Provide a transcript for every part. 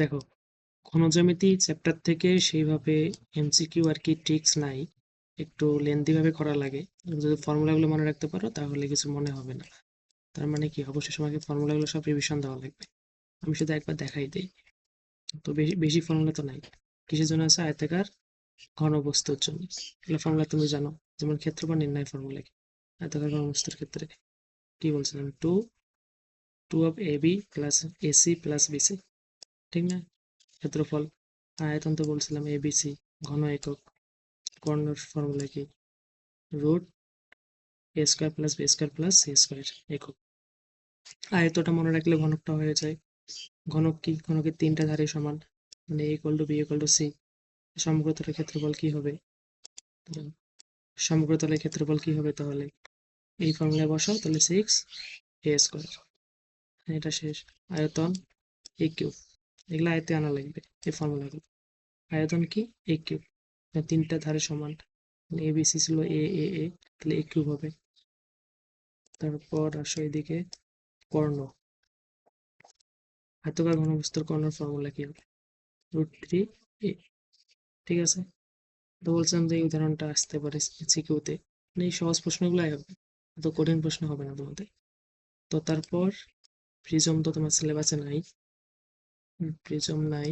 দেখো, ঘনজ্যামিতি চ্যাপ্টার থেকে সেইভাবে এমসিকিউ আর কি ট্রিক্স নাই, একটু লেন্দি ভাবে করা লাগে। যদি ফর্মুলাগুলো মনে রাখতে পারো, তাহলে কিছু মনে হবে না। তার মানে কি অবশ্যই তোমাকে ফর্মুলাগুলো সব রিভিশন দেওয়া লাগবে। আমি শুধু একবার দেখাই দিই। তো বেশি বেশি ফর্মুলা তো নাই। কিসের জন্য আছে? আয়তাকার ঘনবস্তুর জন্য। এগুলো ফর্মুলা তুমি জানো, যেমন ক্ষেত্রফল নির্ণয় ফর্মুলা কি। আয়তাকার ঘনবস্তুর ক্ষেত্রে কি বলছিলাম? Two two of A B plus A C plus B C ঠিক না? ক্ষেত্রফল, আয়তন তো বলছিলাম এবিসি ঘন একক, কর্ণর ফর্মুলা কি? Root A square plus B square plus C square একক। আয়তটা মনে রাখলে ঘনকটা হয়ে যায়। ঘনক কি? ঘনকের তিনটা ধারে সমান। মানে A equal to B equal to C সমগ্রতলের ক্ষেত্রফল কি হবে? সমগ্রতলের ক্ষেত্রফল কি হবে তাহলে? এই ফর্মুলায় বসাও, তাহলে সিক্স এ স্কোয়ার এটা শেষ। আয়তন এ কিউব এগুলো আয়তে আনা লাগবে এই ফর্মুলাগুলো আয়তন কি? এ কিউব তিনটা ধারে সমান। এ বি সি ছিল এ এ এ তাহলে এ কিউব হবে। তারপর আসো এদিকে, কর্ণ। আয়তকার ঘনবস্তুর কর্ণর ফর্মুলা কি হবে? রুট থ্রি এ ঠিক আছে? তো বলছিলাম যে এই উদাহরণটা আসতে পারে সিকিউতে এই সহজ প্রশ্নগুলাই হবে। এত কঠিন প্রশ্ন হবে না তোমাদের। তো তারপর প্রিজম তো তোমার সিলেবাসে নাই। প্রিজম নাই,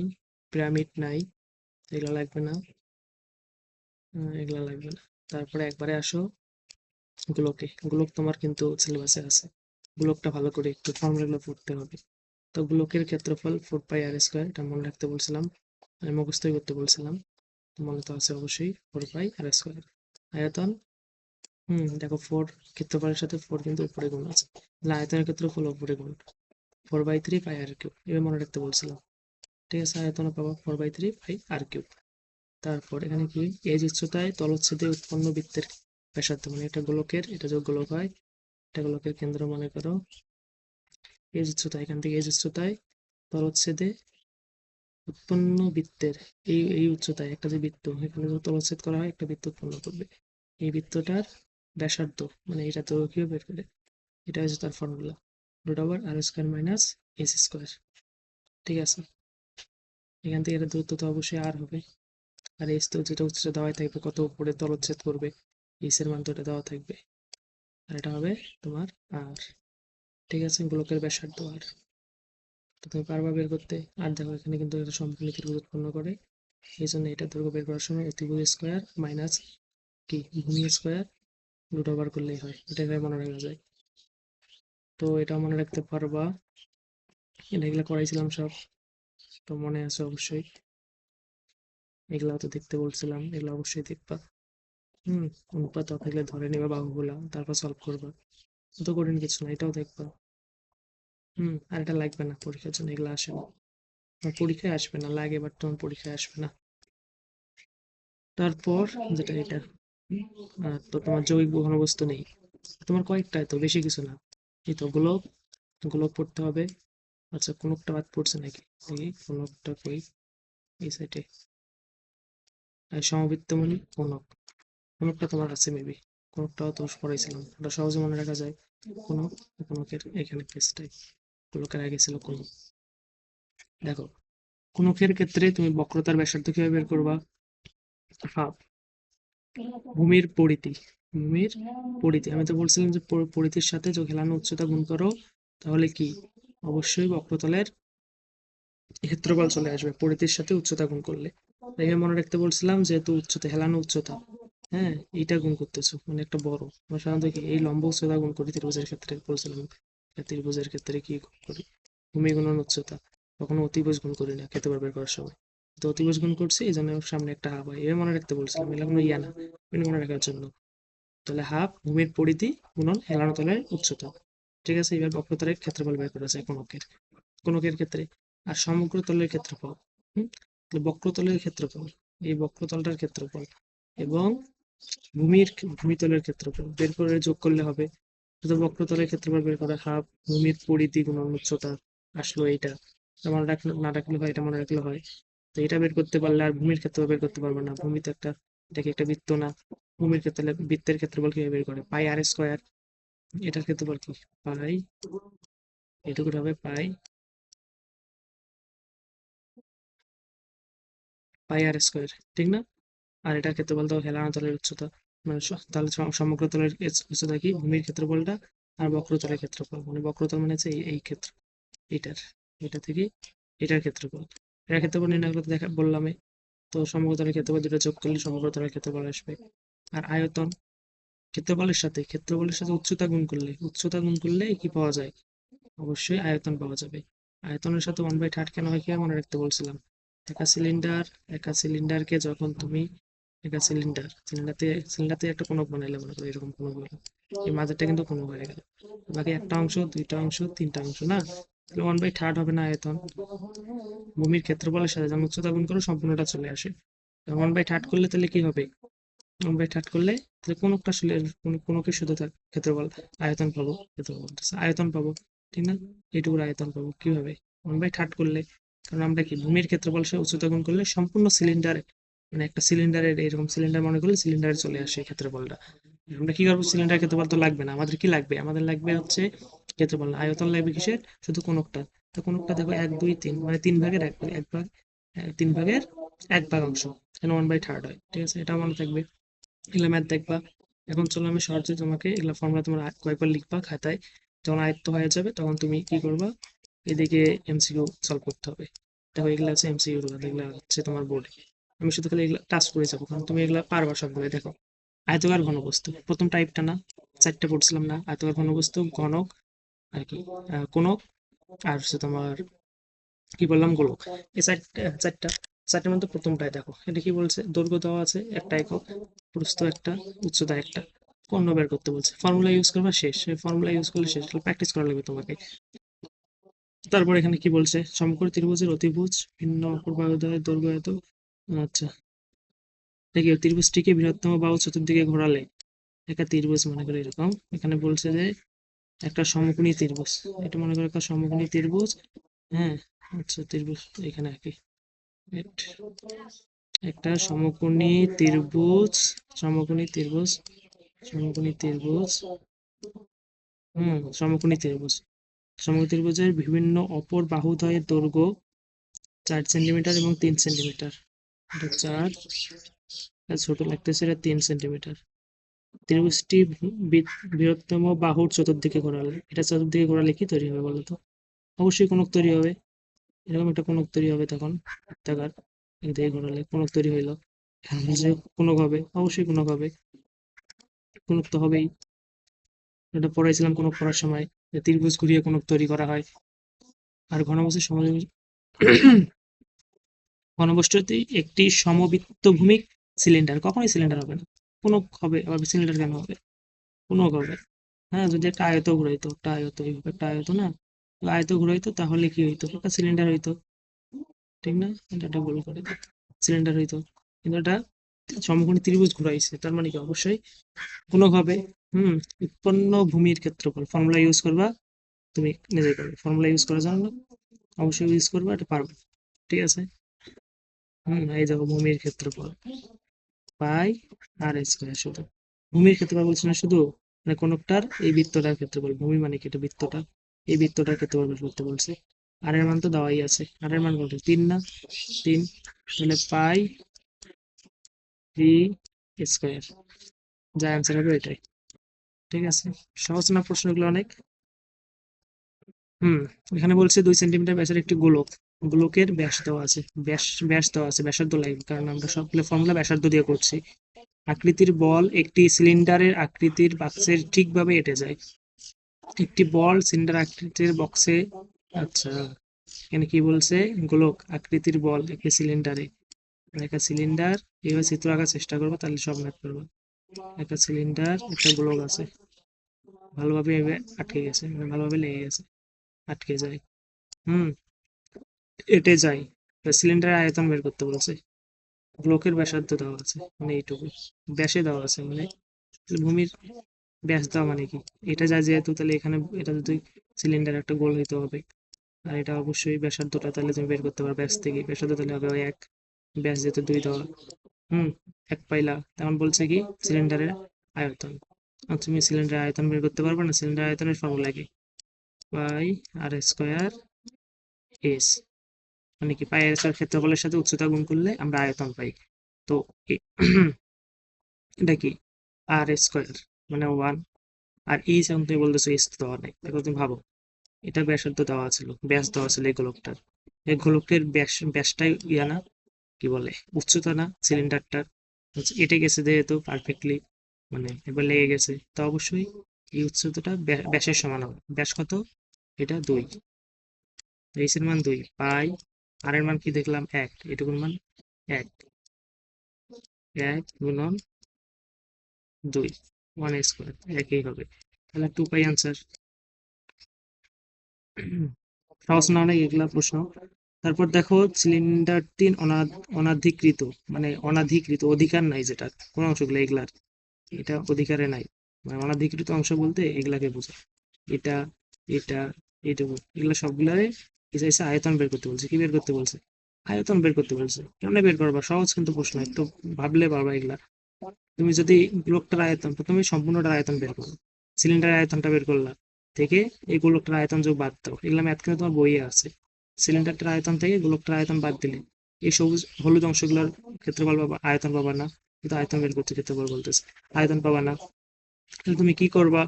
পিরামিড নাই, এগুলো লাগবে না। এগুলো লাগবে না। তারপরে একবারে আসো, গোলকে। গোলক তোমার কিন্তু সিলেবাসে আছে। গোলকটা ভালো করে একটু ফর্মুলাগুলো পড়তে হবে। তো গোলকের ক্ষেত্রফল ফোর পাই আর স্কোয়ার এটা মনে রাখতে বলছিলাম, আমি মুখস্থই করতে বলছিলাম। মনে তো আছে অবশ্যই ফোর পাই আর স্কোয়ার আয়তন, হুম, দেখো ফোর ক্ষেত্রফলের সাথে ফোর কিন্তু উপরে গুণ আছে। তাহলে আয়তনের ক্ষেত্রফল উপরে গুণ। Four by three pi R cube এবার মনে রাখতে বলছিলাম। ঠিক আছে, আয়তন পাবো four by three pi R cube তারপর এখানে কি? এজ উচ্চতায় তলচ্ছেদে উৎপন্ন বৃত্তের ব্যাসার্ধ মানে এটা গোলকের, এটা যে গোলক হয়, এটা গোলকের কেন্দ্র মনে করো। এজ উচ্চতা এখান থেকে এজ উচ্চতায় তলচ্ছেদে উৎপন্ন বৃত্তের, এই এই উচ্চতায় একটা যে বৃত্ত, এখানে যে তলচ্ছেদ করা হয়, একটা বৃত্ত উৎপন্ন করবে। এই বৃত্তটার ব্যাসার্ধ মানে এটা তো কীভাবে বের করে? এটা হচ্ছে তার formula root over R square minus S square ঠিক আছে? এখান থেকে এটা দূরত্ব তো অবশ্যই আর হবে। আর এস তো যেটা উচ্চতা দেওয়া থাকবে, কত উপরে তলচ্ছেদ করবে এস এর মান তো এটা দেওয়া থাকবে। আর এটা হবে তোমার আর ঠিক আছে? গোলকের ব্যাসার্ধ আর তো তুমি পারবা বের করতে। আর দেখো, এখানে কিন্তু এটা সম্পূর্ণ ত্রিভুজ উৎপন্ন করে। এই জন্য এটা দৈর্ঘ্য বের করার সময় ত্রিভুজ স্কোয়ার মাইনাস কি? ভূমি স্কোয়ার রুট ওভার করলেই হয়। এটা মনে রাখা যায়। তো এটা মনে রাখতে পারবা। এগুলো করাইছিলাম সব। তো মনে আছে অবশ্যই। এগুলা তো দেখতে বলছিলাম, এগুলো অবশ্যই দেখবা। হুম, অনুপাত থাকলে ধরে নেবা বাহুগুলা, তারপর সলভ করবা। তো কঠিন কিছু না, এটাও দেখবা। হুম, আর এটা লাগবে না পরীক্ষার জন্য, এগুলো আসে না। পরীক্ষায় আসবে না, লাগে বাট তোমার পরীক্ষায় আসবে না। তারপর যেটা এটা তো তোমার যৌগিক ঘনবস্তু নেই। তোমার কয়েকটাই তো, বেশি কিছু না। এই তো গোলক গোলক পড়তে হবে। আচ্ছা কোনটা বাদ পড়ছে নাকি? দেখি কোনটা কই এই সাইডে সমবৃত্তমণি কোনক কোনকটা তোমার আছে মেবি কোনকটাও তো পড়াইছিলাম। ওটা সহজে মনে রাখা যায়। কোনক কোনকের এখানে পেজটাই গোলকের আগে ছিল কোনক দেখো কোনকের ক্ষেত্রে তুমি বক্রতার ব্যাসার্ধ কীভাবে বের করবা? হাফ। ভূমির পরিধি। ভূমির পরিধি। আমি তো বলছিলাম যে পরিধির সাথে হেলানো উচ্চতা গুণ করো, তাহলে কি? অবশ্যই বক্রতলের ক্ষেত্রফল চলে আসবে, পরিধির সাথে উচ্চতা গুণ করলে। দেখে মনে রাখতে বলছিলাম যেহেতু উচ্চতা হেলানো উচ্চতা হ্যাঁ এইটা গুণ করতেছো মানে একটা বড়। আমরা সাধারণত কি এই লম্ব উচ্চতা গুণ করি ত্রিভুজের ক্ষেত্রে? বলছিলাম ত্রিভুজের ক্ষেত্রে কি গুণ করি? ভূমি গুণন উচ্চতা, কখনো অতিভুজ গুণ করি না খেতে পারবে করার সময়। তো অতিভুজ গুণ করছি, এই জন্য সামনে একটা হাফ হয়, এভাবে মনে রাখতে বলছিলাম, এগুলো কোনো ইয়া না মনে রাখার জন্য। তাহলে হাফ, ভূমির পরিধি গুণন হেলানো তলের উচ্চতা। ঠিক আছে, এবার বক্রতলের ক্ষেত্রফল বের করা যায় কোনকের কোনকের ক্ষেত্রে? আর সমগ্র তলের ক্ষেত্রফল, হুম? বক্রতলের ক্ষেত্রফল, এই বক্রতলটার ক্ষেত্রফল এবং ভূমির ভূমিতলের ক্ষেত্রফল বের করে যোগ করলে হবে। শুধু বক্রতলের ক্ষেত্রফল বের করা হাফ, ভূমির পরিধি গুণন উচ্চতা আসলো এইটা। মনে রাখলে না রাখলে হয়, এটা মনে রাখলে হয়। তো এটা বের করতে পারলে আর ভূমির ক্ষেত্রফল বের করতে পারবে না। ভূমি তো একটা এটা কি একটা বৃত্ত না। ভূমির ক্ষেত্রে, বৃত্তের ক্ষেত্রফল কীভাবে বের করে? পাই আর স্কোয়ার এটার ক্ষেত্রফল কি? পাই এটুকু হবে পাই পাই আর স্কোয়ার ঠিক না? আর এটার ক্ষেত্রফল তো হেলানো তলের উচ্চতা মানে তাহলে সমগ্র তলের উচ্চতা কি? ভূমির ক্ষেত্রফলটা আর বক্রতলের ক্ষেত্রফল মানে বক্রতল মানে হচ্ছে এই ক্ষেত্র, এটার, এটা থেকে এটার ক্ষেত্রফল এটার ক্ষেত্রফল নির্ণয় করতে দেখা বললামই তো সমগ্রতলের ক্ষেত্রফল দুটো যোগ করলে সমগ্রতলের ক্ষেত্রফল আসবে। আর আয়তন। ক্ষেত্রফলের সাথে ক্ষেত্রফলের সাথে উচ্চতা গুণ করলে, উচ্চতা গুণ করলে কি পাওয়া যায়? অবশ্যই আয়তন পাওয়া যাবে। আয়তনের সাথে ওয়ান বাই থার্ড কেন হয় কি মনে রাখতে বলছিলাম। একা সিলিন্ডার একা সিলিন্ডারকে যখন তুমি, একা সিলিন্ডার সিলিন্ডারতে সিলিন্ডারতে একটা কোনক বানাইলে মনে করো, এরকম কোনো হলো এই মাঝেরটা কিন্তু কোনক হয়ে গেল। বাকি একটা অংশ, দুইটা অংশ, তিনটা অংশ, না? তাহলে ওয়ান বাই থার্ড হবে না আয়তন। ভূমির ক্ষেত্রফলের সাথে যখন উচ্চতা গুণ করো, সম্পূর্ণটা চলে আসে। ওয়ান বাই থার্ড করলে তাহলে কি হবে? ওয়ান বাই থার্ড করলে তাহলে কোনকটা আসলে কোন কোনকে শুধু থাক ক্ষেত্রফল, আয়তন পাবো, ক্ষেত্রফল আয়তন পাবো, ঠিক না? এইটুকুর আয়তন পাবো, কীভাবে? ওয়ান বাই থার্ড করলে, কারণ আমরা কি ভূমির ক্ষেত্রফল সে উচ্চতা গুণ করলে সম্পূর্ণ সিলিন্ডার মানে একটা সিলিন্ডারের এরকম সিলিন্ডার মনে করলে সিলিন্ডারে চলে আসে ক্ষেত্রফলটা। আমরা কি করব? সিলিন্ডার ক্ষেত্রফল তো লাগবে না, আমাদের কি লাগবে? আমাদের লাগবে হচ্ছে ক্ষেত্রফল, আয়তন লাগবে কিসের? শুধু কোনকটা তো কোনকটা দেখো, এক, দুই, তিন মানে তিন ভাগের এক ভাগ এক ভাগ তিন ভাগের এক ভাগ অংশ ওয়ান বাই থার্ড হয়, ঠিক আছে? এটা মনে থাকবে। এগুলো ম্যাথ দেখবা। এখন চলো আমি সহজে তোমাকে এগুলো ফর্মুলা তোমার কয়েকবার লিখবা খাতায়। যখন আয়ত্ত হয়ে যাবে তখন তুমি কি করবা? এদিকে এমসিকিউ সলভ করতে হবে। দেখো এগুলো আছে এমসিকিউ গুলো, এগুলো হচ্ছে তোমার বোর্ডে আমি শুধু খালি এগুলো টাচ করে যাব, কারণ তুমি এগুলো পারবা সবগুলো দেখো। আয়তকার ঘনবস্তু, প্রথম টাইপটা না, চারটে পড়ছিলাম না, আয়তকার ঘনবস্তু, ঘনক আর কি কোনক আর হচ্ছে তোমার কি বললাম, গোলক। এই চারটা চারটা, চারটার মধ্যে প্রথমটাই দেখো। এটা কি বলছে? দৈর্ঘ্য দেওয়া আছে একটা একক প্রস্থ একটা উচ্চতা একটা। কর্ণ বের করতে বলছে। ফর্মুলা ইউজ করবা, শেষ। ফর্মুলা ইউজ করলে শেষ। প্র্যাকটিস করা লাগবে তোমাকে। তারপর এখানে কি বলছে? সমকোণ ত্রিভুজের অতিভুজ, ভিন্ন অপর বাহুদ্বয়ের দৈর্ঘ্য এত আচ্ছা। দেখি ত্রিভুজটিকে বৃহত্তম বাহু চতুর্দিকে ঘোরালে। একটা ত্রিভুজ মনে করে এরকম। এখানে বলছে যে একটা সমকোণী ত্রিভুজ। এটা মনে করো একটা সমকোণী ত্রিভুজ। হ্যাঁ আচ্ছা ত্রিভুজ এখানে আঁকি Wait. একটা সমকোণী ত্রিভুজ সমকোণী ত্রিভুজ সমকোণী ত্রিভুজ, হুম, সমকোণী ত্রিভুজ। সমকোণী ত্রিভুজের বিভিন্ন অপর বাহু বাহুদ্বয়ের দৈর্ঘ্য চার সেন্টিমিটার এবং তিন সেন্টিমিটার। এটা চার ছোট লাগতেছে, এটা তিন সেন্টিমিটার। ত্রিভুজটি বৃহত্তম বাহুর চতুর্দিকে ঘোরালে, এটা চতুর্দিকে ঘোরালে কি তৈরি হবে বলো তো অবশ্যই কোনক তৈরি হবে। এরকম একটা কোনক তৈরি হবে তখন বৃত্তাকার ঘোরালে কোনক তৈরি হইল। যে অবশ্যই কোনক হবে তো হবেই। এটা পড়াইছিলাম কোনক পড়ার সময়, যে ত্রিভুজ ঘুরিয়ে কোনক তৈরি করা হয়। আর ঘনবস্তুর সম ঘনবস্তুটি একটি সমবৃত্তভূমিক সিলিন্ডার কখনোই সিলিন্ডার হবে না। কোনক হবে, আবার সিলিন্ডার কেন হবে? কোনক হবে। হ্যাঁ যদি একটা আয়ত ঘুরাইতো, একটা আয়ত, এইভাবে একটা আয়ত না? আয়ত ঘুরাইতো, তাহলে কি হইতো? একটা সিলিন্ডার হইতো। ঠিক না? এটা ভুল করে সিলিন্ডার হইতো কিন্তু এটা সমকোণী ত্রিভুজ ঘুরাইছে, তার মানে কি? অবশ্যই কোনক হবে হুম, উৎপন্ন ভূমির ক্ষেত্রফল ফর্মুলা ইউজ করবা, তুমি নিজে করবে। ফর্মুলা ইউজ করা জানো অবশ্যই ইউজ করবা, এটা পারবে। ঠিক আছে? হুম, এই দেখো ভূমির ক্ষেত্রফল পাই আর স্কোয়ার শুধু। ভূমির ক্ষেত্রফল বলছি না শুধু মানে কোনটার? এই বৃত্তটার ক্ষেত্রফল। ভূমি মানে কি? এটা বৃত্তটা। এই বৃত্তটার ক্ষেত্রফল বের করতে বলছে। আর এর মান তো দেওয়াই আছে। আর এর মান কত তিন না, তিন তাহলে পাই থ্রি স্কোয়ার। যা অ্যান্সার হবে এটাই ঠিক আছে? সহজ না প্রশ্নগুলো অনেক? হুম, এখানে বলছে দুই সেন্টিমিটার ব্যাসের একটি গোলক। গোলকের ব্যাস দেওয়া আছে। ব্যাস ব্যাস দেওয়া আছে, ব্যাসার্ধ লাগবে কারণ আমরা সবগুলো ফর্মুলা ব্যাসার্ধ দিয়ে করছি। আকৃতির বল একটি সিলিন্ডারের আকৃতির বাক্সের ঠিকভাবে এঁটে যায়। একটি বল সিলিন্ডার আকৃতির বক্সে আচ্ছা এখানে কি বলছে? গোলক আকৃতির বল একটি সিলিন্ডারে একটা সিলিন্ডার এইভাবে চিত্র আঁকার চেষ্টা করব, তাহলে সব ম্যাথ করব। একটা সিলিন্ডার একটা গোলক আছে। ভালোভাবে আটকে গেছে মানে ভালোভাবে লেগে গেছে। আটকে যায়। হুম, এটে যায়। সিলিন্ডারের আয়তন বের করতে বলছে। ব্লকের ব্যাসার্ধ দেওয়া আছে মানে এইটুকু। ব্যাসে দেওয়া আছে মানে ভূমির ব্যাস দেওয়া মানে কি? এটা যায় যেহেতু, তাহলে এখানে, এটা যদি সিলিন্ডার একটা গোল হইতে হবে। আর এটা অবশ্যই ব্যাসার্ধটা তাহলে তুমি বের করতে পারো ব্যাস থেকে। ব্যাসার্ধ তাহলে হবে ওই এক, ব্যাস যেহেতু দুই দেওয়া হুম, এক পাইলা। তেমন বলছে কি? সিলিন্ডারের আয়তন। তুমি সিলিন্ডারের আয়তন বের করতে পারবে না সিলিন্ডার আয়তনের ফর্মুলা কি? Pi R square S. মানে কি? পাই আর স্কয়ার ক্ষেত্রফলের সাথে উচ্চতা গুণ করলে আমরা আয়তন পাই। তো এটা কি? আর স্কোয়ার মানে ওয়ান। আর এই যখন তুমি বলতেছো এস তো দেওয়া নাই। দেখো তুমি ভাবো। এটা ব্যাসার্ধ দেওয়া ছিল, ব্যাস দেওয়া ছিল এই গোলকটার। এই গোলকের ব্যাস, ব্যাসটাই ইয়া না, কি বলে, উচ্চতা না সিলিন্ডারটার এটে গেছে যেহেতু পারফেক্টলি মানে এবার লেগে গেছে, তো অবশ্যই এই উচ্চতাটা ব্যাস- ব্যাসের সমান হবে। ব্যাস কত? এটা দুই। এইচ এর মান দুই। পাই। আর এর মান কি দেখলাম? এক। এটুকুর মান এক। এক গুণন দুই। One square. একই হবে। তাহলে টু পাই আনসার। সহজ না অনেক এগুলা প্রশ্ন। তারপর দেখো সিলিন্ডারটি অনা- অনাধিকৃত মানে অনাধিকৃত, অধিকার নাই যেটা, কোন অংশগুলো এগুলার। এটা অধিকারে নাই। মানে অনাধিকৃত অংশ বলতে এগুলাকে বোঝায় এটা এটা এইটুকু এগুলা সবগুলারে চাইছে? আয়তন বের করতে বলছে। কি বের করতে বলছে? আয়তন বের করতে বলছে। কেমনে বের করবা? সহজ কিন্তু প্রশ্ন, একটু ভাবলে পারবা এগুলা। তুমি যদি গোলকটার আয়তন, প্রথমে সম্পূর্ণটার আয়তন বের করো। সিলিন্ডারের আয়তনটা বের করলা। থেকে এই গোলকটার আয়তন যোগ বাদ দাও। এগুলা ম্যাথ কিন্তু তোমার বইয়ে আছে। সিলিন্ডারটার আয়তন থেকে গোলকটার আয়তন বাদ দিলে এই সবুজ, হলুদ অংশগুলোর ক্ষেত্রফল পাবা, আয়তন পাবা না। কিন্তু আয়তন বের করতে ক্ষেত্রফল বলতেছে। আয়তন পাবা না। তাহলে তুমি কি করবা?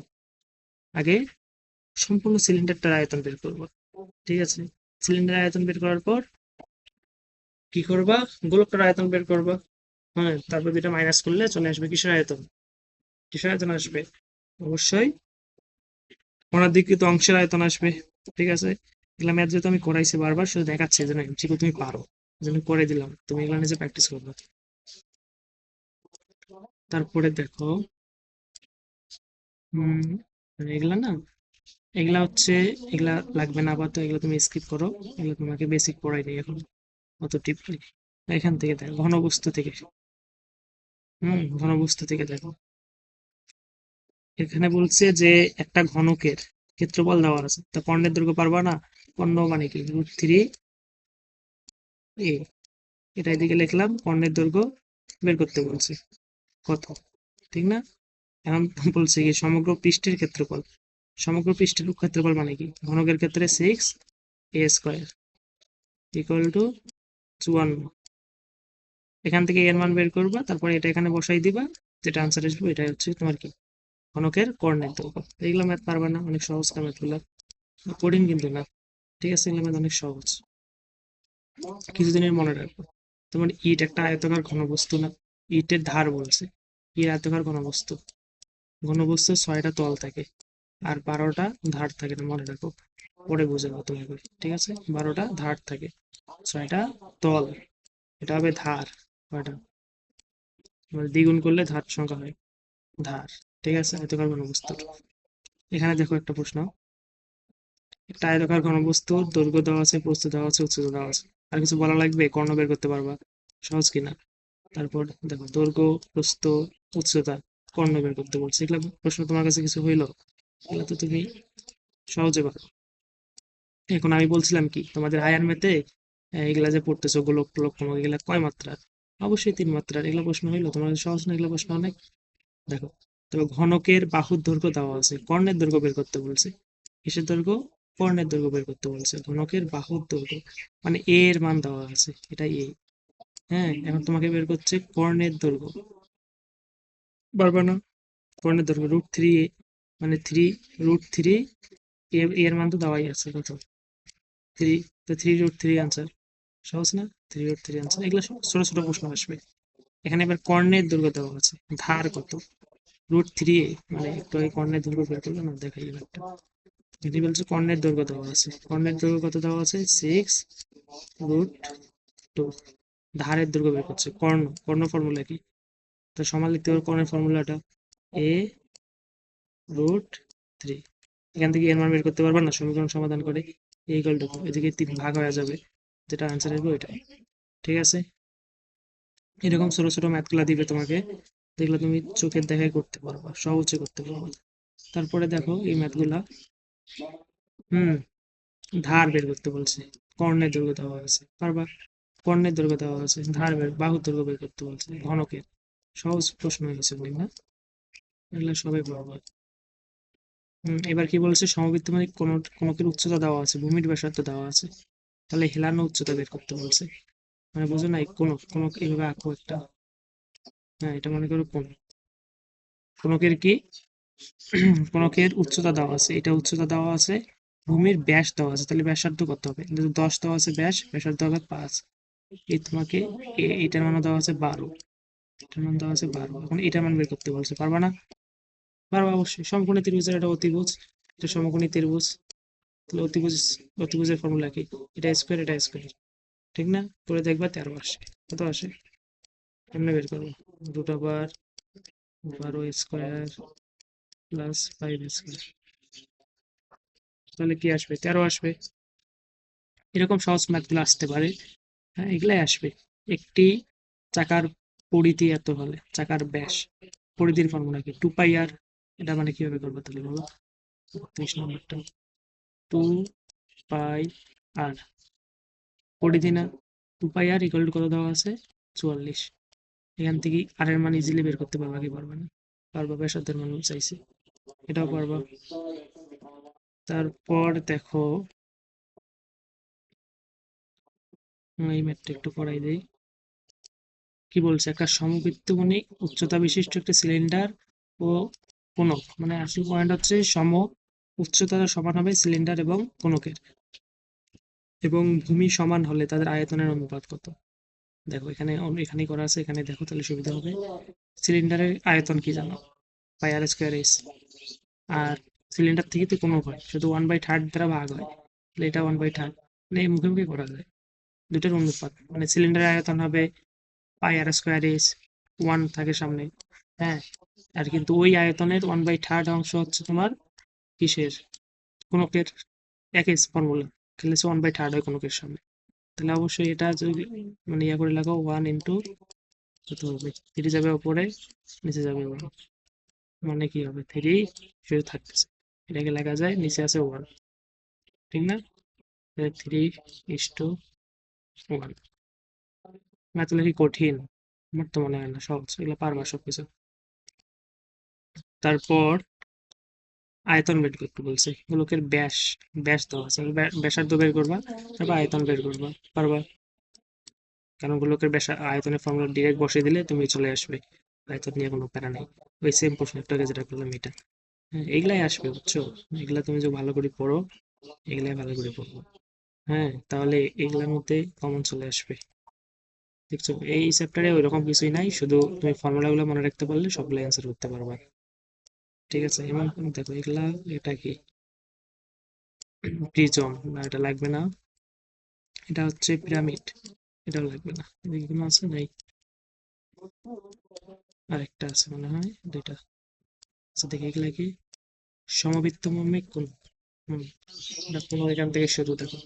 আগে সম্পূর্ণ সিলিন্ডারটার আয়তন বের করবা। ঠিক আছে? সিলিন্ডার আয়তন বের করার পর কি করবা? গোলকটার আয়তন বের করবা। হ্যাঁ তারপর দুটা মাইনাস করলে চলে আসবে। কিসের আয়তন? কিসের আয়তন আসবে? অবশ্যই অনাধিকৃত অংশের আয়তন আসবে, ঠিক আছে? এগুলা ম্যাথ যেহেতু আমি করাইছি বারবার, শুধু দেখাচ্ছি যে না এমসিকিউ তুমি পারো। জন্য করে দিলাম। তুমি এগুলা নিজে প্র্যাকটিস করবে। তারপরে দেখো হম এগুলা না, এগুলা হচ্ছে, এগুলা লাগবে না আপাতত, এগুলো তুমি স্কিপ করো। এগুলো তোমাকে বেসিক পড়াই নেই এখন, অত টিপলি এখান থেকে দেখো, ঘনবস্তু থেকে। হুম, ঘনবস্তু থেকে দেখো। এখানে বলছে যে একটা ঘনকের ক্ষেত্রফল দেওয়া আছে। তা কর্ণের দৈর্ঘ্য পারবা না কর্ণ মানে কি? রুট থ্রি এ এটা এদিকে লিখলাম কর্ণের দৈর্ঘ্য বের করতে বলছে। কত? ঠিক না? এখন বলছে কি, সমগ্র পৃষ্ঠের ক্ষেত্রফল। সমগ্র পৃষ্ঠের ক্ষেত্রফল মানে কি? ঘনকের ক্ষেত্রে six A square equal to চুয়ান্ন। এখান থেকে এর মান বের করবা, তারপরে এটা এখানে বসাই দিবা, যেটা আনসার আসবে এটাই হচ্ছে তোমার কি? ঘনকের কর্ণের দৈর্ঘ্য এগুলো ম্যাথ পারবে না, অনেক সহজ না ম্যাথগুলো। কঠিন কিন্তু না। ঠিক আছে, এগুলো ম্যাথ অনেক সহজ। কিছুদিনের মনে রাখব। তোমার ইট একটা আয়তকার ঘনবস্তু না, ইটের ধার বলছে। ইট আয়তকার ঘনবস্তু। ঘনবস্তু ছয়টা তল থাকে, আর বারোটা ধার থাকে না, মনে রাখো। পরে বুঝে নাও তুমি ঠিক আছে? বারোটা ধার থাকে, ছয়টা তল। এটা হবে ধার, কয়টা? দ্বিগুণ করলে ধার সংখ্যা হয়। ধার। ঠিক আছে আয়তকার ঘনবস্তুর এখানে দেখো একটা প্রশ্ন। একটা আয়তকার ঘনবস্তুর দৈর্ঘ্য দেওয়া আছে, প্রস্থ দেওয়া আছে, উচ্চতা দেওয়া আছে। আর কিছু বলা লাগবে? কর্ণ বের করতে পারবা। সহজ কিনা? তারপর দেখো, দৈর্ঘ্য, প্রস্থ, উচ্চতা, কর্ণ বের করতে বলছে। এগুলো প্রশ্ন তোমার কাছে কিছু হইল? এগুলো তো তুমি সহজে পারো। এখন আমি বলছিলাম কি, তোমাদের হায়ার মেতে এগুলা যে পড়তেছো, গোলক টোলক এগুলা কয় মাত্রার অবশ্যই তিন মাত্রার। এগুলো প্রশ্ন হইল? তোমার সহজ না? এগুলো প্রশ্ন অনেক। দেখো তবে ঘনকের বাহুর দৈর্ঘ্য দেওয়া আছে কর্ণের দৈর্ঘ্য বের করতে বলছে। কিসের দৈর্ঘ্য? কর্ণের দৈর্ঘ্য বের করতে বলছে ঘনকের বাহুর দৈর্ঘ্য। মানে এ এর মান দেওয়া আছে এটা এ হ্যাঁ এখন তোমাকে বের করছে কর্ণের দৈর্ঘ্য। পারবা না? কর্ণের দৈর্ঘ্য রুট থ্রি এ মানে থ্রি রুট থ্রি এর মান তো দেওয়াই আছে কত থ্রি তো থ্রি রুট থ্রি আনসার সহজ না? থ্রি রুট থ্রি আনসার এগুলো ছোট ছোট প্রশ্ন আসবে। এখানে এবার কর্ণের দৈর্ঘ্য দেওয়া আছে ধার কত? রুট থ্রি মানে একটু আগে কর্ণের দৈর্ঘ্য বের করল না দেখা দেখাই একটা। এটি বলছে কর্ণের দৈর্ঘ্য দেওয়া আছে। কর্ণের দৈর্ঘ্য কত দেওয়া আছে? সিক্স রুট টু ধারের দৈর্ঘ্য বের করছে। কর্ণ কর্ণ ফর্মুলা কি? তো সমান লিখতে হবে কর্ণের ফর্মুলাটা এ রুট থ্রি এখান থেকে এর মান বের করতে পারবা না, সমীকরণ সমাধান করে এই গলটুকু এদিকে তিন ভাগ হয়ে যাবে। যেটা আনসার আসবে ওইটা ঠিক আছে? এরকম ছোট ছোট ম্যাথগুলা দিবে তোমাকে। যেগুলো তুমি চোখের দেখায় করতে পারবা সহজে করতে পারবা তারপরে দেখো এই ম্যাথগুলা হুম, ধার বের করতে বলছে। কর্ণের দৈর্ঘ্য দেওয়া আছে পারবা কর্ণের দৈর্ঘ্য দেওয়া আছে ধার বের, বাহুর দৈর্ঘ্য বের করতে বলছে। ঘনকের। সহজ প্রশ্ন হয়েছে ঠিক না? এগুলো সবাই পারবা এবার কি বলছে? সমবৃত্ত মানে কোন, কোনকের উচ্চতা দেওয়া আছে। ভূমির ব্যাসার্ধ দেওয়া আছে। তাহলে হেলানো উচ্চতা বের করতে বলছে। মানে বুঝো না কোন কোন এইভাবে আঁকো একটা। হ্যাঁ এটা মনে করো কোন কোনকের কি? কোনকের উচ্চতা দেওয়া আছে। এটা উচ্চতা দেওয়া আছে, ভূমির ব্যাস দেওয়া আছে। তাহলে ব্যাসার্ধ কত হবে? দশ দেওয়া আছে ব্যাস, ব্যাসার্ধ হবে পাঁচ। এই তোমাকে এটার মান দেওয়া আছে বারো। এটার মান দেওয়া আছে বারো। এখন এটার মান বের করতে বলছে, পারবা না? পারবা অবশ্যই। সমকোণী ত্রিভুজের এটা অতিভুজ। এটা সমকোণী ত্রিভুজ। তাহলে অতিভুজ, অতিভুজের ফর্মুলা কি? এটা স্কোয়ার এটা স্কোয়ার ঠিক না? করে দেখবা তেরো আসে। কত আসে? এমনি বের করব। রুট ওভার বারো স্কোয়ার প্লাস ফাইভ স্কোয়ার তাহলে কি আসবে? তেরো আসবে। এরকম সহজ ম্যাথগুলো আসতে পারে। হ্যাঁ এগুলাই আসবে। একটি চাকার পরিধি এত হলে, চাকার ব্যাস। পরিধির ফর্মুলা কি? টু পাই আর এটা মানে কীভাবে করব তাহলে বলো? তেইশ নম্বরটা। টু পাই আর পরিধি না? টু পাই আর ইকুয়াল কত দেওয়া আছে? চুয়াল্লিশ। এখান থেকে আর এর মান ইজিলি বের করতে পারবা কি পারবে না। পারবা ব্যাসার্ধের মান চাইছে। এটাও পারবা। তারপর দেখো এই ম্যাথটা একটু করাই দেই। কি বলছে? একটা সমবৃত্তমণি উচ্চতা বিশিষ্ট একটি সিলিন্ডার ও কোনক মানে আসল পয়েন্ট হচ্ছে সম উচ্চতা সমান হবে সিলিন্ডার এবং কোনকের এবং ভূমি সমান হলে তাদের আয়তনের অনুপাত কত? দেখো, এখানে এখানেই করা আছে, এখানে দেখো, তাহলে সুবিধা হবে। সিলিন্ডারের আয়তন কি জানো? Pi R square S. আর সিলিন্ডার থেকে তো কোনো হয়, শুধু ওয়ান বাই থার্ড দ্বারা ভাগ হয়, তাহলে এটা ওয়ান বাই থার্ড মানে এই মুখে মুখে করা যায়। দুটোর অনুপাত মানে সিলিন্ডারের আয়তন হবে pi R square S one থাকে সামনে হ্যাঁ? আর কিন্তু ওই আয়তনের ওয়ান বাই থার্ড অংশ হচ্ছে তোমার কিসের? কোনকের এক এস ফর্মুলা খেলেছে ওয়ান বাই থার্ড হয় কোনকের সামনে। তাহলে অবশ্যই এটা যদি মানে ইয়া করে লাগাও ওয়ান ইন্টু কত হবে থ্রি যাবে ওপরে নিচে যাবে ওয়ান মানে কি হবে? থ্রি শুধু থাকতেছে। এটাকে লেখা যায়, নিচে আছে ওয়ান ঠিক না? Three is to one math লেখি কঠিন? আমার তো মনে হয় না, সহজ। এগুলো পারবা সব কিছু তারপর আয়তন বের করতে বলছে। গোলকের ব্যাস ব্যাস দেওয়া আছে। ব্য- ব্যাসার্ধ বের করবা, তারপর আয়তন বের করবা। পারবা? কারণ গোলকের ব্যাস আয়তনের ফর্মুলা ডিরেক্ট বসিয়ে দিলে তুমি চলে আসবে। আয়তন নিয়ে কোনো প্যারা নেই। ওই সেম প্রশ্ন একটু আগে যেটা করলাম এটা। হ্যাঁ এগুলাই আসবে, বুঝছ? এগুলা তুমি যে ভালো করে পড়ো, এগুলাই ভালো করে পড়ব। হ্যাঁ তাহলে এগুলার মধ্যে কমন চলে আসবে। দেখছ? এই চ্যাপ্টারে ওইরকম কিছুই নাই। শুধু তুমি ফর্মুলাগুলো মনে রাখতে পারলে সবগুলো অ্যান্সার করতে পারবা। ঠিক আছে এমন দেখো এগুলা, এটা কি? প্রিজম, না, এটা লাগবে না। এটা হচ্ছে পিরামিড, এটাও লাগবে না। এদিকে কোনো আছে? নাই। আরেকটা আছে মনে হয় এটা আচ্ছা দেখি এগুলা কি? হুম, এটা কোনো এখান থেকে শুরু, দেখো।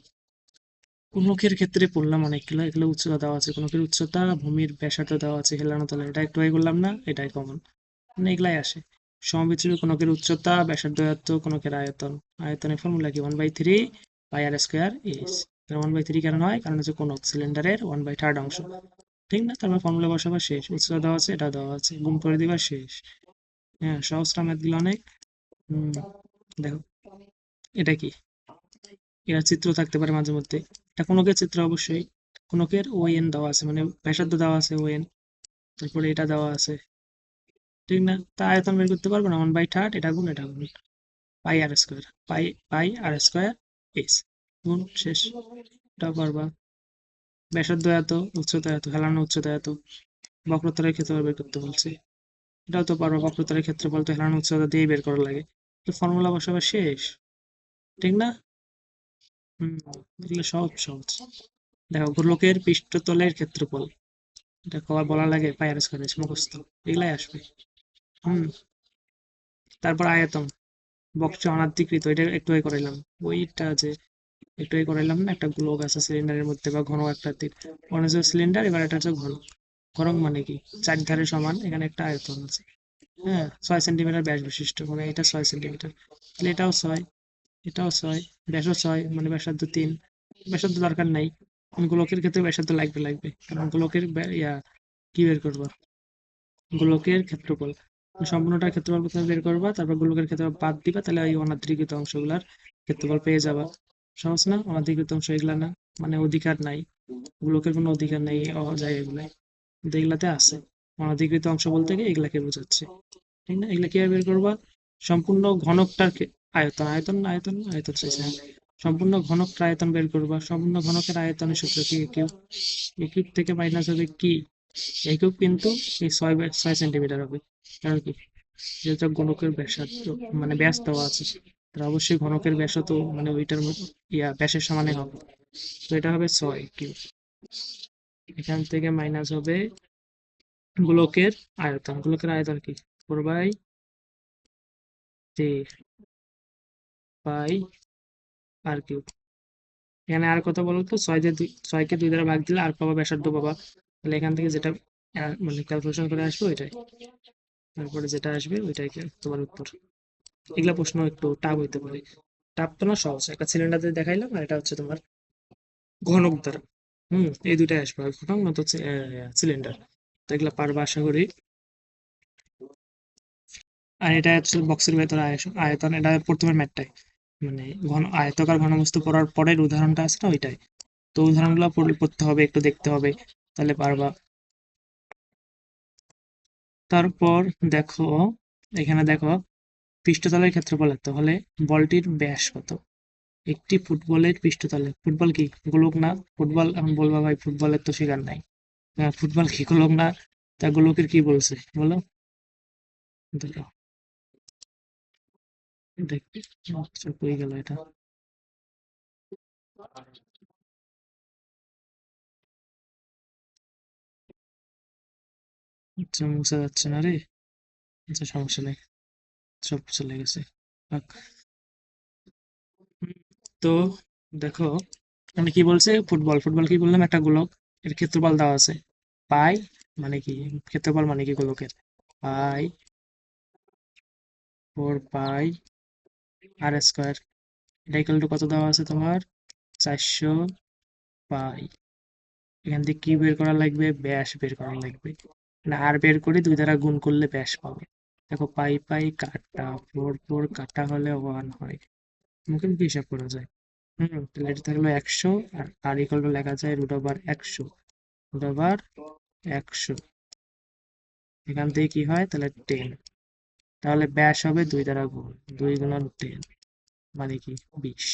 কোনকের ক্ষেত্রে পড়লাম অনেকগুলো এগুলো উচ্চতা দেওয়া আছে। কোনকের উচ্চতা, ভূমির ব্যাসার্ধ দেওয়া আছে, হেলানো তলে। এটা একটু করলাম না? এটাই কমন মানে এগুলাই আসে। সমবিচ্ছিন্ন কোনকের উচ্চতা ব্যাসার্ধ এত কোনকের আয়তন। আয়তনের ফর্মুলা কি? One by three pi R square S one by three কেন হয় কারণ হচ্ছে কোনক সিলিন্ডারের ওয়ান বাই থার্ড অংশ। ঠিক না? তারপর ফর্মুলা বসাবা শেষ। উচ্চতা দেওয়া আছে, এটা দেওয়া আছে। গুণ করে দিবা শেষ। হ্যাঁ সহজটা ম্যাথগুলো অনেক। দেখো। এটা কি? এরা চিত্র থাকতে পারে মাঝে মধ্যে। এটা কোনকের চিত্র অবশ্যই। কোনকের ও এন দেওয়া আছে মানে ব্যাসার্ধ দেওয়া আছে ও এন তারপরে এটা দেওয়া আছে। ঠিক না? তা আয়তন বের করতে পারব না? ওয়ান বাই থার্ড এটা গুণ এটা গুণ। Pi R square pi pi R square S গুণ, শেষ। এটাও পারবা। ব্যাসার্ধ এত, উচ্চতা এত, হেলানো উচ্চতা এত। বক্রতলের ক্ষেত্রফল বের করতে বলছে। এটাও তো পারবা, বক্রতলের ক্ষেত্রফল তো হেলানো উচ্চতা দিয়েই বের করা লাগে। তো ফর্মুলা বসাবা শেষ। ঠিক না? হুম, এগুলো সহজ সহজ। দেখো, গোলকের পৃষ্ঠতলের ক্ষেত্রফল। এটা কবার বলা লাগে পায়ের স্কোয়ার মুখস্থ। এগুলাই আসবে। হুম। তারপর আয়তন বক্স অনাধিকৃত এটা একটু এ করাইলাম। ওইটা যে একটু এ করাইলাম না, একটা গোলক আছে সিলিন্ডারের মধ্যে বা ঘন একটা দিক মনে হচ্ছে সিলিন্ডার, এবার এটা হচ্ছে ঘন। ঘনক মানে কি? চার ধারে সমান, এখানে একটা আয়তন আছে। হ্যাঁ ছয় সেন্টিমিটার ব্যাস বিশিষ্ট মানে এটা ছয় সেন্টিমিটার। তাহলে এটাও ছয় এটাও ছয়, ব্যাসও ছয় মানে ব্যাসার্ধ তিন। ব্যাসার্ধ দরকার নাই। গোলকের ক্ষেত্রে ব্যাসার্ধ লাগবে লাগবে। কারণ গোলকের ইয়া, কি বের করবা? গোলকের ক্ষেত্রফল। সম্পূর্ণটা ক্ষেত্রফল প্রথমে বের করবা, তারপর গোলকের ক্ষেত্রফল বাদ দিবা, তাহলে ওই অনাদৃত অংশগুলার ক্ষেত্রফল পেয়ে যাবা। সহজ না? অনাধিকৃত অংশ এগুলা না? মানে অধিকার নাই। গোলকের কোনো অধিকার নেই যায় এগুলাই কিন্তু এগুলাতে আছে। অনধিকৃত অংশ বলতে গিয়ে এগুলাকে বোঝাচ্ছে। ঠিক না? এগুলা কীভাবে বের করবা? সম্পূর্ণ ঘনকটার আয়তন আয়তন আয়তন? আয়তন চাইছে হ্যাঁ। সম্পূর্ণ ঘনকটার আয়তন বের করবা। সম্পূর্ণ ঘনকের আয়তনের সূত্র কি কিউ এই কিউব থেকে মাইনাস হবে কি? এই কিউব কিন্তু এই ছয় ছয় সেন্টিমিটার হবে। কারণ কি? যেহেতু ঘনকের ব্যাসার্ধ মানে ব্যাস দেওয়া আছে, তাহলে অবশ্যই ঘনকের ব্যাসও তো মানে ওইটার ইয়া, ব্যাসের সমানে হবে। তো এটা হবে ছয় কিউব এখান থেকে মাইনাস হবে গোলকের আয়তন। গোলকের আয়তন কি? Four by pi R cube এখানে আর কত বলো তো ছয় দিয়ে ছয়কে দুই দ্বারা ভাগ দিলে আর পাবা ব্যাসার্ধ পাবা। তাহলে এখান থেকে যেটা মানে ক্যালকুলেশন করে আসবে ওইটাই। তারপরে যেটা আসবে ওইটাই তোমার উত্তর। এগুলা প্রশ্ন একটু টাফ হইতে পারে। টাফ তো না, সহজ। একটা সিলিন্ডার দিয়ে দেখাইলাম আর এটা হচ্ছে তোমার ঘনক দ্বারা। হুম, এই দুইটাই আসবে। ঘনক নয়তো সিলিন্ডার তো এগুলা পারবা আশা করি। আর এটা হচ্ছে বক্সের ভেতরে আয়তন। এটা প্রথমে ম্যাটটাই মানে ঘন আয়তকার ঘনবস্তু পড়ার পরের উদাহরণটা আছে না ওইটাই। তো উদাহরণগুলো পড়- পড়তে হবে, একটু দেখতে হবে। তাহলে পারবা। তারপর দেখো, এখানে দেখো, পৃষ্ঠতলের ক্ষেত্রফল এত হলে বলটির ব্যাস কত? একটি ফুটবলের পৃষ্ঠতলে, ফুটবল কি? গোলক না? ফুটবল, এখন বলবা ভাই, ফুটবলের তো শিকার নাই। ফুটবল কি গোলক না? তা গোলকের কি বলছে, বলো? দেখো। দেখ কই গেল এটা? মুছে যাচ্ছে না রে। আচ্ছা সমস্যা নেই। সব চলে গেছে। তো দেখো মানে কি বলছে? ফুটবল। ফুটবল কি বললাম? একটা গোলক। এর ক্ষেত্রফল দেওয়া আছে। পাই মানে কি? ক্ষেত্রফল মানে কি গোলকের? Pi four pi R square. এটা ইকুয়াল কত দেওয়া আছে তোমার? চারশো পাই। এখান থেকে কি বের করা লাগবে? ব্যাস বের করা লাগবে। না, আর বের করে দুই দ্বারা গুণ করলে ব্যাস পাবে। দেখো, পাই পাই, কাটা, ফোর ফোর, কাটা হলে ওয়ান হয়। মুখে মুখে হিসাব করা যায়। হুম, তাহলে এটা থাকল একশো, আর আর ইকুয়াল টু লেখা যায় রুট ওভার একশো। রুট ওভার একশো। এখান থেকে কি হয়? তাহলে টেন তাহলে ব্যাস হবে দুই দ্বারা গুণ, দুই গুণন টেন মানে কি? বিশ।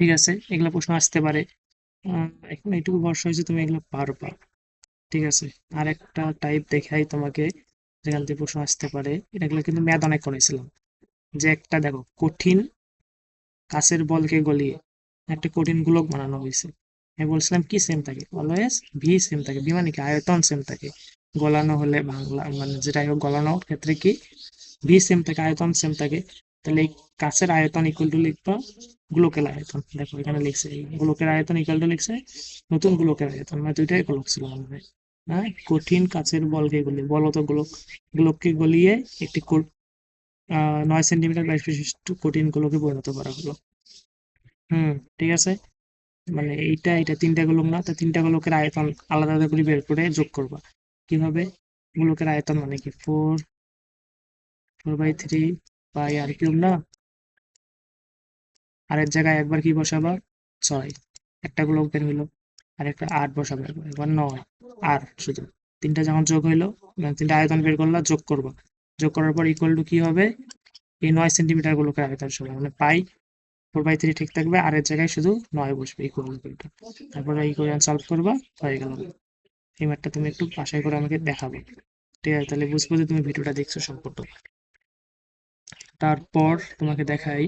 ঠিক আছে? এগুলো প্রশ্ন আসতে পারে। এখন এইটুকু বর্ষ হয়েছে, তুমি এগুলো পারবা। ঠিক আছে? আর একটা টাইপ দেখাই তোমাকে, যেখান থেকে প্রশ্ন আসতে পারে। এটাগুলো কিন্তু ম্যাথ অনেক করেছিলাম। যে একটা দেখো, কঠিন কাছের বলকে গলিয়ে একটা কঠিন গোলক বানানো হয়েছে। আমি বলছিলাম কি সেম থাকে? অলওয়েজ ভি সেম থাকে। ভি মানে কি? আয়তন সেম থাকে। গলানো হলে বাংলা মানে যেটাই হোক গলানোর ক্ষেত্রে কি? ভি সেম থাকে, আয়তন সেম থাকে। তাহলে এই কাছের আয়তন ইকুয়াল টু লিখবা গোলকের আয়তন। দেখো এখানে লিখছে গোলকের আয়তন ইকুয়াল টু লিখছে, নতুন গোলকের আয়তন মানে দুইটাই গোলক ছিল মনে হয়? কঠিন কাছের বলকে গলিয়ে বলত গোলক, গোলককে গলিয়ে একটি নয় সেন্টিমিটার ব্যাস বিশিষ্ট কঠিন গোলকে পরিণত করা হলো। হুম, ঠিক আছে? মানে এইটা, এটা তিনটা গোলক না, তো তিনটা গোলকের আয়তন আলাদা আলাদা করে বের করে যোগ করবা। কীভাবে? গোলকের আয়তন মানে কি? Four four by three pi r cube না? আর এর জায়গায় একবার কি বসাবা? ছয়। একটা গোলক বের হইল, আর একটা আট বসাবে একবার। নয়। আর শুধু তিনটা যখন যোগ হইল মানে তিনটা আয়তন বের করলা, যোগ করবা। যোগ করার পর ইকুয়াল টু কি হবে? এই নয় সেন্টিমিটার গুলোকে আয়তন সমান। মানে পাই ফোর বাই থ্রি ঠিক থাকবে আর এর জায়গায় শুধু নয় বসবে ইকুয়াল টুটা তারপরে ইকুয়াল সলভ করবা, হয়ে গেল। এই ম্যাথটা তুমি একটু বাসায় করে আমাকে দেখাবে। ঠিক আছে, তাহলে বুঝব যে তুমি ভিডিওটা দেখছ সম্পূর্ণ। তারপর তোমাকে দেখাই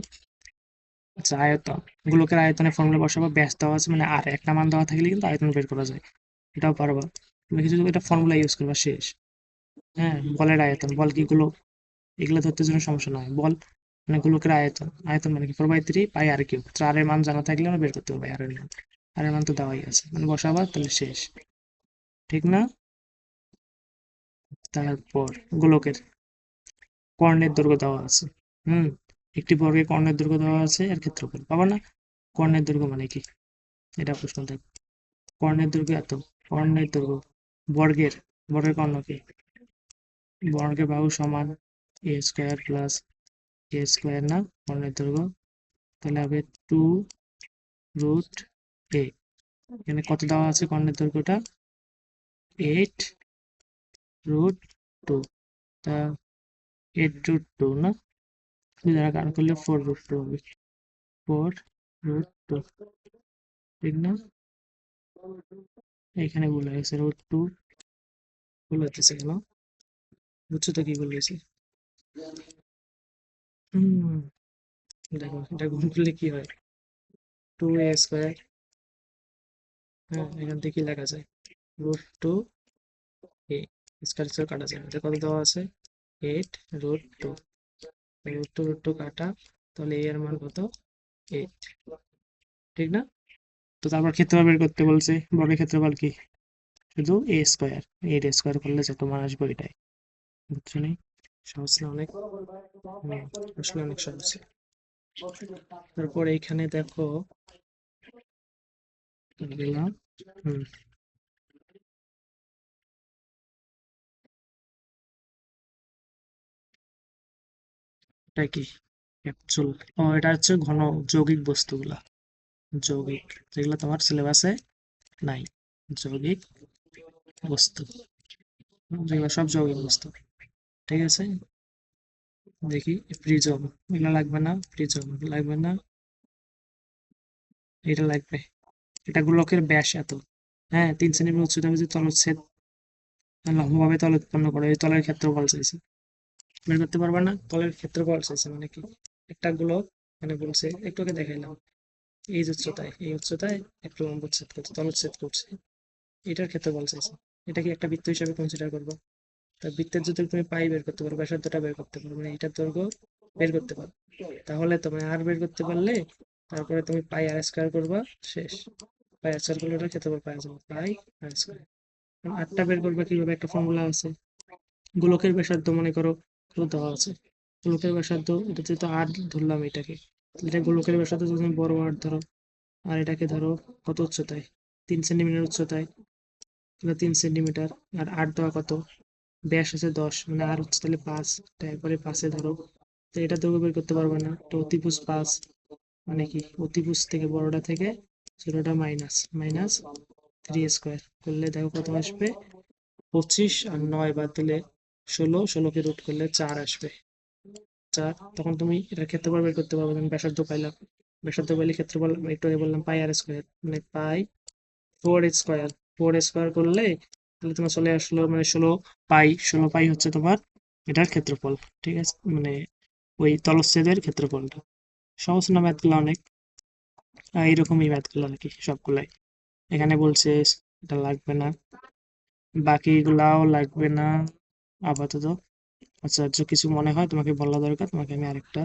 আচ্ছা আয়তন। গোলকের আয়তনের ফর্মুলা বসাবো, ব্যাস দেওয়া আছে মানে আর একটা মান দেওয়া থাকলে কিন্তু আয়তন বের করা যায়। এটাও পারবা। তুমি কিছু এটা ফর্মুলা ইউজ করবা, শেষ। হ্যাঁ বলের আয়তন, বল কি গোলক এগুলো ধরতে জন্য সমস্যা নয় বল মানে গোলকের আয়তন। আয়তন মানে কি? Four by three pi r cube r এর মান জানা থাকলে আমরা বের করতে পারব আর এর মান। আর এর মান তো দেওয়াই আছে। মানে বসাবা, তাহলে শেষ। ঠিক না? তারপর গোলকের কর্ণের দৈর্ঘ্য দেওয়া আছে। হুম, একটি বর্গের কর্ণের দৈর্ঘ্য দেওয়া আছে, এর ক্ষেত্রফল পাবা না। কর্ণের দৈর্ঘ্য মানে কি? এটা প্রশ্ন দেখ। কর্ণের দৈর্ঘ্য এত। কর্ণের দৈর্ঘ্য বর্গের বর্গের কর্ণ কি? বর্গের বাহু সমান a square plus a square না? কর্ণের দৈর্ঘ্য তাহলে হবে টু রুট এ এখানে কত দেওয়া আছে কর্ণের দৈর্ঘ্যটা এইট রুট টু তা এইট রুট টু না? দ্বারা কারণ করলে ফোর রুট টু হবে ফোর রুট টু ঠিক না এখানে ভুল হয়ে গেছে রুট টু ভুল হতেছে কেন বুঝছ তো কি ভুল হয়েছে দেখো এটা গুণ করলে কি হয় টু এ স্কোয়ার হ্যাঁ এখান থেকে কি লেখা যায় root two a square square কাটা যায় কত দেওয়া আছে eight root two root two root two কাটা, তাহলে এ এর মান কত? এইট ঠিক না? তো তারপর ক্ষেত্রফল বের করতে বলছে, বর্গের ক্ষেত্রফল কি? শুধু এ স্কোয়ার এইট স্কোয়ার করলে যত মান আসবে এটাই বুঝছ নি? সহজ না অনেক? আসলে অনেক সহজ। তারপর এইখানে দেখো, গেলাম, হুম। এটা কি এটা হচ্ছে ঘন যৌগিক বস্তুগুলা। যৌগিক, যেগুলো তোমার সিলেবাসে নাই। যৌগিক বস্তু। সব যৌগিক বস্তু। ঠিক আছে? দেখি প্রিজম এগুলো লাগবে না? প্রিজম লাগবে না? এটা লাগবে। এটা গোলকের ব্যাস এত। হ্যাঁ তিন সেন্টিমিটার উচ্চতা তলচ্ছেদ লম্বভাবে তল উৎপন্ন করে, এই তলের ক্ষেত্রফল চাইছে। বের করতে পারবে না? তলের ক্ষেত্রফল চাইছে মানে কি? একটা গোলক মানে বলছে, একটু আগে দেখাইলাম এই যে উচ্চতায়, এই উচ্চতায় একটা লম্ব ছেদ করছে, তলচ্ছেদ করছে। এটার ক্ষেত্রফল চাইছে। এটা কি একটা বৃত্ত হিসাবে কনসিডার করব। তা বৃত্তের যদি তুমি পাই বের করতে পারো, ব্যাসার্ধটা বের করতে পারো মানে এটার দৈর্ঘ্য বের করতে পারো। তাহলে তুমি আর বের করতে পারলে তারপরে তুমি পাই আর স্কোয়ার করবা, শেষ। পাই আর স্কোয়ার করলে ওটার ক্ষেত্রফল পাই যাবে পাই আর স্কোয়ার আটটা বের করবে কীভাবে? একটা ফর্মুলা আছে। গোলকের ব্যাসার্ধ মনে করো দেওয়া আছে? গোলকের ব্যাসার্ধ এটা যেহেতু আট ধরলাম এটাকে। এটা গোলকের ব্যাসার্ধ যদি বড় আট ধরো, আর এটাকে ধরো কত উচ্চতায়? তিন সেন্টিমিটার উচ্চতায়? তাহলে তিন সেন্টিমিটার? আর আট দেওয়া কত? ব্যাস আছে দশ মানে আর হচ্ছে তাহলে পাঁচ। তারপরে পাঁচে ধরো। তো এটা দৈর্ঘ্য বের করতে পারবে না। তো অতিভুজ পাঁচ মানে কি? অতিপুষ থেকে বড়টা থেকে ছোটটা মাইনাস। মাইনাস থ্রি স্কোয়ার করলে দেখো কত আসবে? পঁচিশ আর নয় বাদ দিলে ষোলো, ষোলোকে রুট করলে চার আসবে। চার, তখন তুমি এটার ক্ষেত্রফল বের করতে পারবে, তুমি ব্যাসার্ধ পাইলাম ব্যাসার্ধ পাইলে ক্ষেত্রফল একটু আগে বললাম, পাই আর স্কোয়ার মানে pi four square four square করলে তাহলে তোমার চলে আসলো মানে ষোলো পাই ষোলো পাই হচ্ছে তোমার এটার ক্ষেত্রফল, ঠিক আছে? মানে ওই তলচ্ছেদের ক্ষেত্রফলটা। সহজ না ম্যাথগুলো অনেক? এইরকমই ম্যাথগুলো আর কি সবগুলাই। এখানে বলছে এটা লাগবে না। বাকিগুলাও লাগবে না। আপাতত। আচ্ছা যদি কিছু মনে হয় তোমাকে বলা দরকার? তোমাকে আমি আরেকটা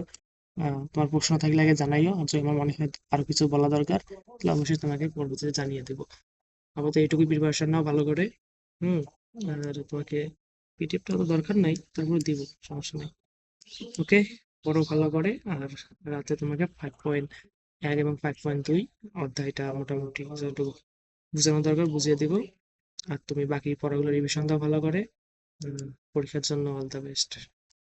তোমার প্রশ্ন থাকলে আগে জানাইও। আর যদি আমার মনে হয় আরও কিছু বলা দরকার তাহলে অবশ্যই তোমাকে পরবর্তীতে জানিয়ে দেবো। আপাতত এইটুকুই প্রিপারেশন নাও ভালো করে। হুম আর তোমাকে পিডিএফটা তো দরকার নাই তারপরে দিব সমস্যা নেই। ওকে পড়ো ভালো করে আর রাতে তোমাকে ফাইভ পয়েন্ট এক এবং ফাইভ পয়েন্ট দুই অধ্যায়টা মোটামুটি যতটুকু বোঝানো দরকার বুঝিয়ে দিব। আর তুমি বাকি পড়াগুলো রিভিশন দাও ভালো করে। পরীক্ষার জন্য অল দ্য বেস্ট